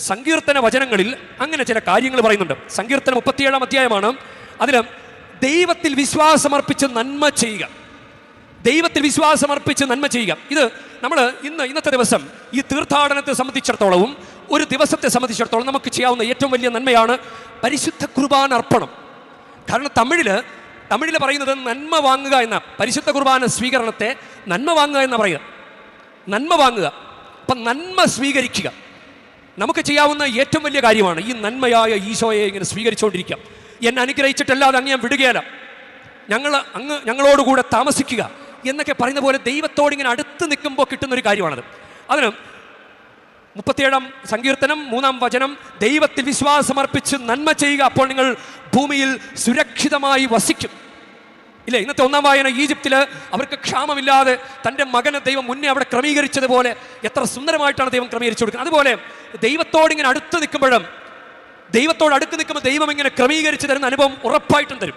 സങ്കീർത്തന വചനങ്ങളിൽ അങ്ങനെ ചില കാര്യങ്ങൾ പറയുന്നുണ്ട്. സങ്കീർത്തനം മുപ്പത്തിയേഴാം അധ്യായമാണ്. അതിൽ ദൈവത്തിൽ വിശ്വാസമർപ്പിച്ച് നന്മ ചെയ്യുക. ദൈവത്തിൽ വിശ്വാസമർപ്പിച്ച് നന്മ ചെയ്യുക. ഇത് നമ്മൾ ഇന്ന് ഇന്നത്തെ ദിവസം ഈ തീർത്ഥാടനത്തെ സംബന്ധിച്ചിടത്തോളവും ഒരു ദിവസത്തെ സംബന്ധിച്ചിടത്തോളം നമുക്ക് ചെയ്യാവുന്ന ഏറ്റവും വലിയ നന്മയാണ് പരിശുദ്ധ കുർബാന അർപ്പണം. കാരണം തമിഴിൽ തമിഴിൽ പറയുന്നത് നന്മ വാങ്ങുക എന്ന പരിശുദ്ധ കുർബാന സ്വീകരണത്തെ നന്മ വാങ്ങുക എന്ന് പറയുക. നന്മ വാങ്ങുക. അപ്പം നന്മ സ്വീകരിക്കുക. നമുക്ക് ചെയ്യാവുന്ന ഏറ്റവും വലിയ കാര്യമാണ് ഈ നന്മയായ ഈശോയെ ഇങ്ങനെ സ്വീകരിച്ചുകൊണ്ടിരിക്കുക എന്നെ അനുഗ്രഹിച്ചിട്ടല്ലാതെ അങ്ങ് ഞാൻ വിടുകയല്ല. ഞങ്ങൾ അങ്ങ് ഞങ്ങളോടുകൂടെ താമസിക്കുക എന്നൊക്കെ പറയുന്ന പോലെ ദൈവത്തോട് ഇങ്ങനെ അടുത്ത് നിൽക്കുമ്പോൾ കിട്ടുന്ന ഒരു കാര്യമാണത്. അതിന് മുപ്പത്തിയേഴാം സങ്കീർത്തനം മൂന്നാം വചനം ദൈവത്തിൽ വിശ്വാസമർപ്പിച്ച് നന്മ ചെയ്യുക അപ്പോൾ നിങ്ങൾ ഭൂമിയിൽ സുരക്ഷിതമായി വസിക്കും. ഇല്ലേ? ഇന്നത്തെ ഒന്നാം വായന ഈജിപ്തിൽ അവർക്ക് ക്ഷാമമില്ലാതെ തന്റെ മകനെ ദൈവം മുന്നേ അവിടെ ക്രമീകരിച്ചതുപോലെ എത്ര സുന്ദരമായിട്ടാണ് ദൈവം ക്രമീകരിച്ചു കൊടുക്കുന്നത്. അതുപോലെ ദൈവത്തോട് ഇങ്ങനെ അടുത്ത് നിൽക്കുമ്പോഴും ദൈവത്തോട് അടുത്ത് നിൽക്കുമ്പോൾ ദൈവം ഇങ്ങനെ ക്രമീകരിച്ച് തരുന്ന അനുഭവം ഉറപ്പായിട്ടും തരും.